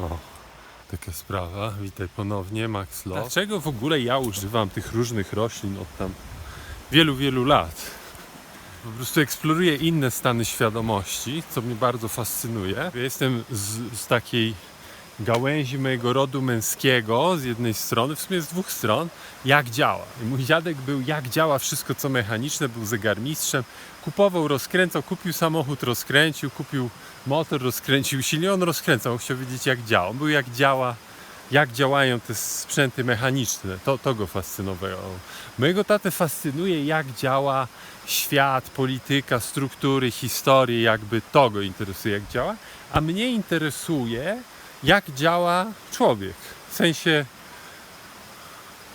O, taka sprawa. Witaj ponownie, Max Love. Dlaczego w ogóle ja używam tych różnych roślin od tam wielu, wielu lat? Po prostu eksploruję inne stany świadomości, co mnie bardzo fascynuje. Ja jestem z, z takiej gałęzi mojego rodu męskiego z jednej strony, w sumie z dwóch stron, jak działa. I mój dziadek był jak działa wszystko co mechaniczne, był zegarmistrzem, kupował, rozkręcał, kupił samochód, rozkręcił, kupił motor, rozkręcił silnik, on rozkręcał, chciał wiedzieć jak działa. On był jak działa, jak działają te sprzęty mechaniczne. To, to go fascynowało. Mojego tatę fascynuje jak działa świat, polityka, struktury, historie, jakby to go interesuje jak działa, a mnie interesuje jak działa człowiek. W sensie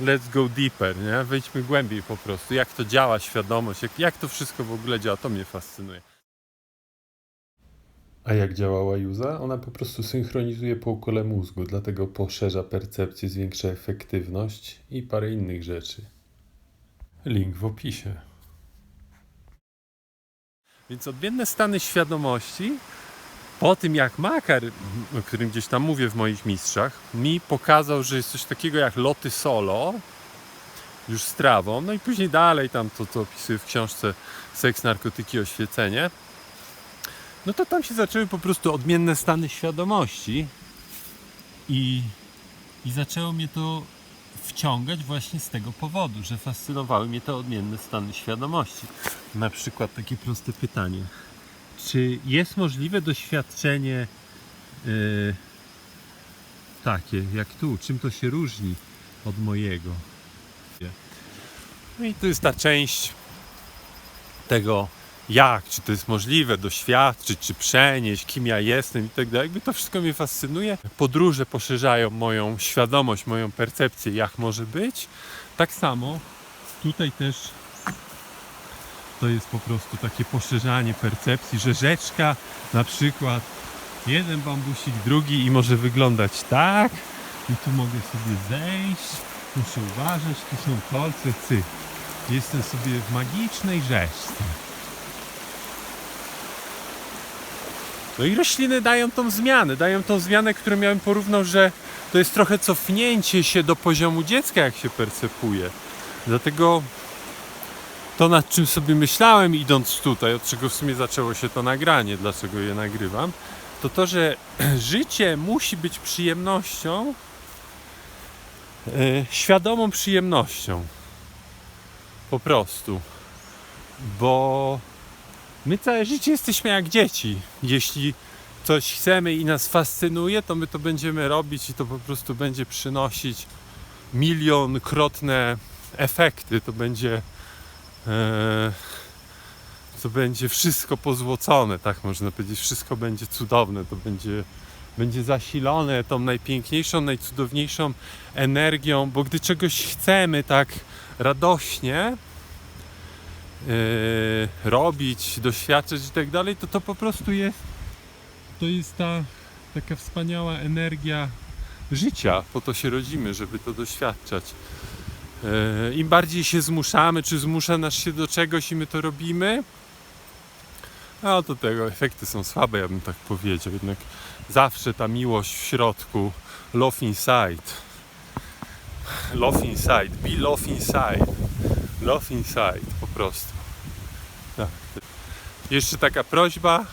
let's go deeper, nie? Wejdźmy głębiej po prostu. Jak to działa, świadomość, jak, jak to wszystko w ogóle działa, to mnie fascynuje. A jak działa łajuza? Ona po prostu synchronizuje półkole mózgu, dlatego poszerza percepcję, zwiększa efektywność i parę innych rzeczy. Link w opisie. Więc odmienne stany świadomości po tym jak Makar, o którym gdzieś tam mówię w moich mistrzach, mi pokazał, że jest coś takiego jak loty solo, już z trawą, no i później dalej tam to, co opisuję w książce Seks, narkotyki, oświecenie, no to tam się zaczęły po prostu odmienne stany świadomości i, i zaczęło mnie to wciągać właśnie z tego powodu, że fascynowały mnie te odmienne stany świadomości. Na przykład takie proste pytanie czy jest możliwe doświadczenie yy, takie jak tu? Czym to się różni od mojego? No i to jest ta część tego, jak, czy to jest możliwe doświadczyć, czy przenieść, kim ja jestem i tak dalej. Jakby to wszystko mnie fascynuje. Podróże poszerzają moją świadomość, moją percepcję, jak może być. Tak samo tutaj też to jest po prostu takie poszerzanie percepcji, że rzeczka na przykład jeden bambusik, drugi i może wyglądać tak i tu mogę sobie zejść, muszę uważać, tu są kolce, cyk. Jestem sobie w magicznej rzeczce. No i rośliny dają tą zmianę, dają tą zmianę, którą miałem porównał, że to jest trochę cofnięcie się do poziomu dziecka, jak się percepuje. Dlatego to, nad czym sobie myślałem idąc tutaj, od czego w sumie zaczęło się to nagranie, dlaczego je nagrywam, to to, że życie musi być przyjemnością, e, świadomą przyjemnością. Po prostu. Bo my całe życie jesteśmy jak dzieci. Jeśli coś chcemy i nas fascynuje, to my to będziemy robić i to po prostu będzie przynosić milionkrotne efekty. To będzie to będzie wszystko pozłocone, tak można powiedzieć. Wszystko będzie cudowne, to będzie, będzie zasilone tą najpiękniejszą, najcudowniejszą energią, bo gdy czegoś chcemy tak radośnie yy, robić, doświadczać i tak dalej, to to po prostu jest to jest ta taka wspaniała energia życia. Po to się rodzimy, żeby to doświadczać. E, Im bardziej się zmuszamy, czy zmusza nas się do czegoś i my to robimy, no to tego efekty są słabe, ja bym tak powiedział. Jednak zawsze ta miłość w środku, love inside. Love inside, be love inside. Love inside, po prostu. Tak. Jeszcze taka prośba,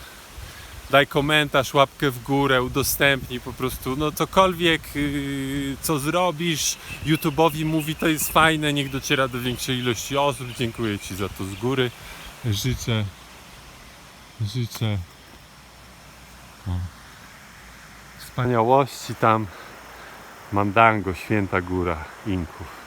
daj komentarz, łapkę w górę, udostępnij po prostu, no cokolwiek, yy, co zrobisz, YouTube'owi mówi, to jest fajne, niech dociera do większej ilości osób. Dziękuję Ci za to z góry. Życzę, życzę o, wspaniałości tam. Mandango, święta góra Inków.